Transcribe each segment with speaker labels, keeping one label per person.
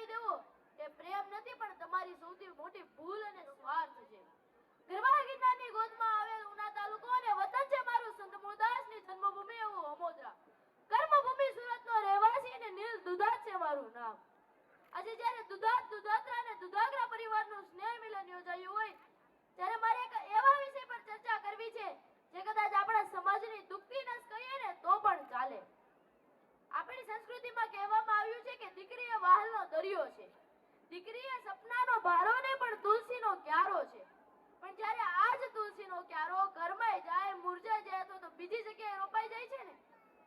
Speaker 1: ગુમાવી દેવો એ પ્રેમ નથી, પણ તમારી સૌથી મોટી ભૂલ અને સ્વાર્થ છે. ગીતાની ગોદમાં આવેલ ઉના તાલુકો અને વતન છે મારું સંત મૂળદાસની જન્મભૂમિ એવું અમોદરા કર્મભૂમિ સુરતનો રહેવાસી અને નીલ દુધાત છે મારું નામ. આજે જ્યારે દુધાત, દુધાત્રા અને દુધાગરા પરિવારનું સ્નેહ મિલન યોજાયું હોય, ત્યારે મારે એક એવા વિષય પર ચર્ચા કરવી છે, જે કદાચ આપણા સમાજની દુઃખી નસ કહીએ ને તો પણ ચાલે. આપણી સંસ્કૃતિમાં કહેવા દરિયો છે. દીકરી સપનાનો ભારો ને પણ તુલસીનો ક્યારો છે. પણ જ્યારે આ જ તુલસીનો ક્યારો ઘરમાંય જાય, મુરઝાઈ જાય તો તો બીજી જગ્યાએ રોપાઈ જાય છે ને?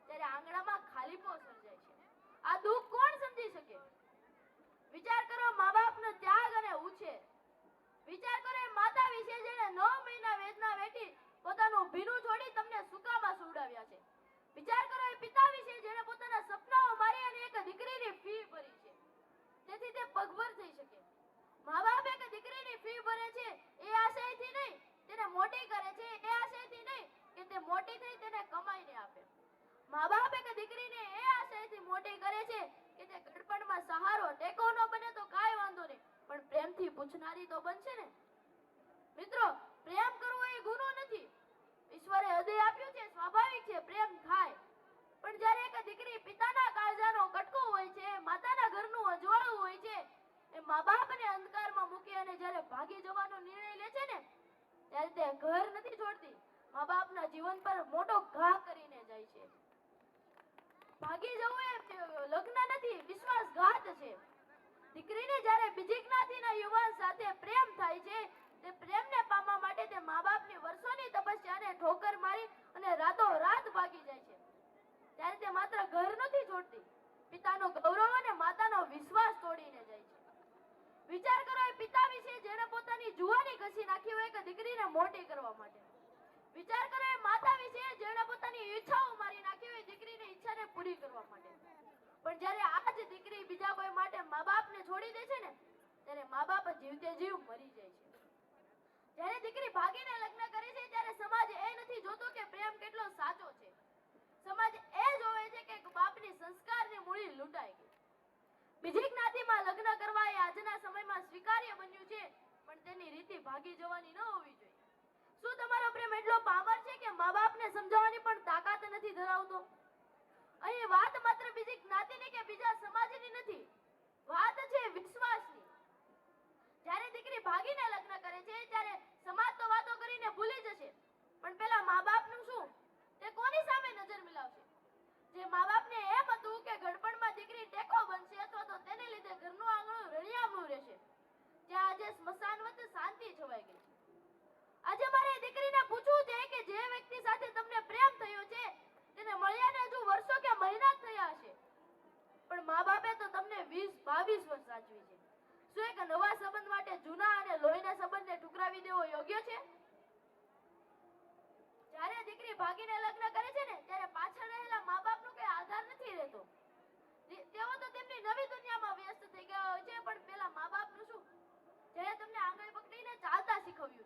Speaker 1: ત્યારે આંગણામાં ખાલીપો સર્જાય છે. આ દુઃખ કોણ સમજી શકે? વિચાર કરો મા બાપનો ત્યાગ અને ઉછેર. વિચાર કરો, એ માતા વિશે જેણે નવ મહિના વેદના વેઠી પોતાનું ભીનું છોડી તમને સુકામાં સુવડાવ્યા છે. વિચાર કરો, એ પિતા વિશે જેણે પોતાના સપનાઓ મારી અને એક દીકરીની ફી ભરી છે તેથી તે પગભર થઈ શકે મા બાપ એક દીકરીની ફી ભરે છે એ આશયથી નહીં તેને મોટી કરે છે એ આશયથી નહીં કે તે મોટી થઈ તેને કમાઈને આપે મા બાપ એક દીકરીને એ આશયથી મોટી કરે છે કે તે ગડપણમાં સહારો ટેકો ન બને તો કાંઈ વાંધો નહીં. પણ પ્રેમથી પૂછનારી તો બનશે ને. મિત્રો, પ્રેમ કરવો એ ગુનો નથી. ઈશ્વરે હૃદય આપ્યું છે, સ્વાભાવિક છે, પ્રેમ થાય. પણ જ્યારે એક દીકરી પિતાના કાળજાનો કટકો હોય છે, માતાના ઘરનું અજવાળું હોય છે, એ મા બાપને અંધકારમાં મૂકી અને જ્યારે ભાગી જવાનો નિર્ણય લે છે ને, ત્યારે તે ઘર નથી છોડતી. મા બાપના જીવન પર મોટો ઘા કરીને જાય છે. ભાગી જવું એ લગ્ન નથી, વિશ્વાસઘાત છે. દીકરીને જ્યારે બીજી જ્ઞાતિના યુવાન સાથે પ્રેમ થાય છે, તે પ્રેમને પામવા માટે તે મા બાપની વર્ષોની તપસ્યાને ઠોકર મારી અને રાતો રાત ભાગી જાય છે. ત્યારે તે માત્ર ઘર નથી છોડતી, પિતાનો ગૌરવ અને માતાનો વિશ્વાસ તોડીને જાય છે. વિચાર કરો, એ પિતા વિશે જેણે પોતાની જુવાની ઘસી નાખી હોય કે દીકરીને મોટી કરવા માટે વિચાર કરો એ માતા વિશે જેણે પોતાની ઈચ્છાઓ મારી નાખી હોય ઈચ્છાને પૂરી કરવા માટે પણ જ્યારે આ જ દીકરી બીજા કોઈ માટે મા બાપને છોડી દે છે ને, ત્યારે મા બાપ જીવતે જીવ મરી જાય છે. જ્યારે દીકરી ભાગીને લગ્ન કરે છે, ત્યારે સમાજ એ નથી જોતો કે પ્રેમ કેટલો સાચો છે. સમાજ એ જોવે છે કે બાપની સંસ્કારની મૂડી લૂંટાઈ ગઈ. બીજી જ્ઞાતિમાં લગ્ન કરવા એ આજના સમયમાં સ્વીકાર્ય બન્યું છે, પણ તેની રીતિ ભાગી જવાની ન હોવી જોઈએ. શું તમારો પ્રેમ એટલો પાવર છે કે મા બાપને સમજાવવાની પણ તાકાત નથી ધરાવતો અહીં વાત માત્ર બીજી જ્ઞાતિની કે બીજા સમાજની નથી. વાત છે વિશ્વાસની જ્યારે દીકરી ભાગીને લગ્ન કરે છે ત્યારે સમાજ તો વાતો કરીને ભૂલી જશે પણ પેલા મા બાપનું શું તે કોની સામે નજર મિલાવશે જે મા બાપને એમ હતું કે ગડપણમાં દીકરી ટેકો બનશે અથવા તો તેને લીધે ઘરનું આંગણું રળિયામણું રહેશે ત્યાં આજે સ્મશાનવત શાંતિ છવાઈ ગઈ છે આજે મારે એ દીકરીને પૂછવું છે કે જે વ્યક્તિ સાથે તમને પ્રેમ થયો છે તેને મળ્યાને હજુ વર્ષો કે મહિના જ થયા હશે પણ મા બાપે તો તમને 20 22 વર્ષ સાચવી છે શું એક નવા માટે જૂના અને લોહીના સંબંધને ઠુકરાવી દેવો યોગ્ય છે? જ્યારે દીકરી ભાગીને લગ્ન કરે છે ને, ત્યારે પાછળ રહેલા મા બાપનો કઈ આધાર નથી રહેતો. તેઓ તો તેમની નવી દુનિયામાં વ્યસ્ત થઈ ગયા હોય છે, પણ પેલા મા બાપનું શું? જેણે તમને આંગળી પકડીને ચાલતા શીખવ્યું છે.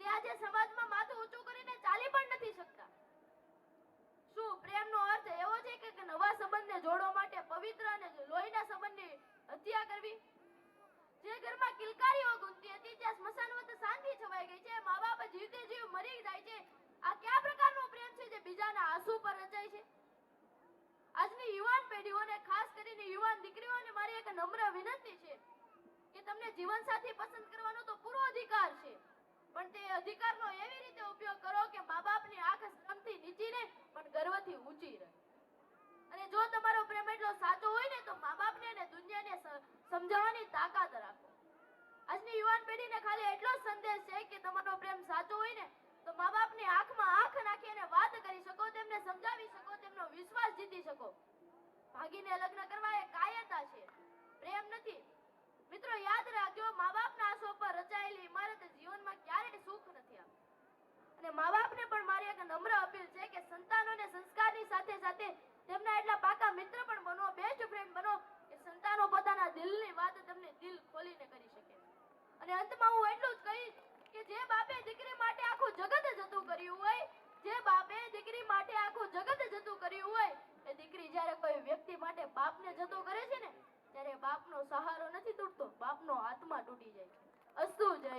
Speaker 1: તે આજે સમાજમાં માથું ઊંચું કરીને ચાલી પણ નથી શકતા શું પ્રેમનો અર્થ એવો છે કે કે નવા સંબંધને જોડવા માટે પવિત્ર અને લોહીના સંબંધની હત્યા કરવી જે ઘરમાં કિલકારીઓ ગુંજતી હતી ત્યાં સ્મશાનવત શાંતિ છવાઈ ગઈ છે મા બાપ જીવતે જીવ મરી જાય છે. આ કયા પ્રકારનો પ્રેમ છે જે બીજાના આંસુ પર રચાય છે? આજની યુવાન પેઢીઓને ખાસ કરીને યુવાન દીકરીઓને મારી એક નમ્ર વિનંતી છે કે તમને જીવનસાથી પસંદ કરવાનો તો પૂરો અધિકાર છે. પણ તે અધિકારનો એવી રીતે ઉપયોગ કરો કે મા બાપની આંખ શ્રમથી નીચી રહે પણ ગર્વથી ઊંચી રહે. અને જો તમારો પ્રેમ એટલો સાચો હોય ને તો મા બાપને અને દુનિયાને સમજાવવાની તાકાત રાખો. આજની યુવાન પેઢીને ખાલી એટલો જ સંદેશ છે કે તમારો પ્રેમ સાચો હોય ને તો મા બાપની આંખમાં આંખ નાખી અને વાત કરી શકો, તેમને સમજાવી શકો, તેમનો વિશ્વાસ જીતી શકો. ભાગીને લગ્ન કરવા એ કાયરતા છે. પ્રેમ નથી. મિત્રો, યાદ રાખજો મા બાપના આંસુ પર રચાયેલી ઇમારત જીવનમાં ક્યારેય સુખ નથી આપતી. અને મા બાપને પણ મારી એક નમ્ર અપીલ છે કે સંતાનોને સંસ્કારની સાથે સાથે તેમના એટલા પાકા મિત્ર પણ બનો બેસ્ટ ફ્રેન્ડ બનો, કે સંતાનો પોતાના દિલની વાત તમને દિલ ખોલીને કરી શકે અને અંતમાં હું એટલું જ કહીશ કે જે બાપે દીકરી માટે આખું જગત જતું કર્યું હોય જે બાપે દીકરી માટે આખું જગત જતું કર્યું હોય એ દીકરી જ્યારે કોઈ વ્યક્તિ માટે બાપને જતો કરે છે ને, ત્યારે બાપનો સહારો નથી તૂટતો, બાપનો આત્મા તૂટી જાય અસ્તુ જય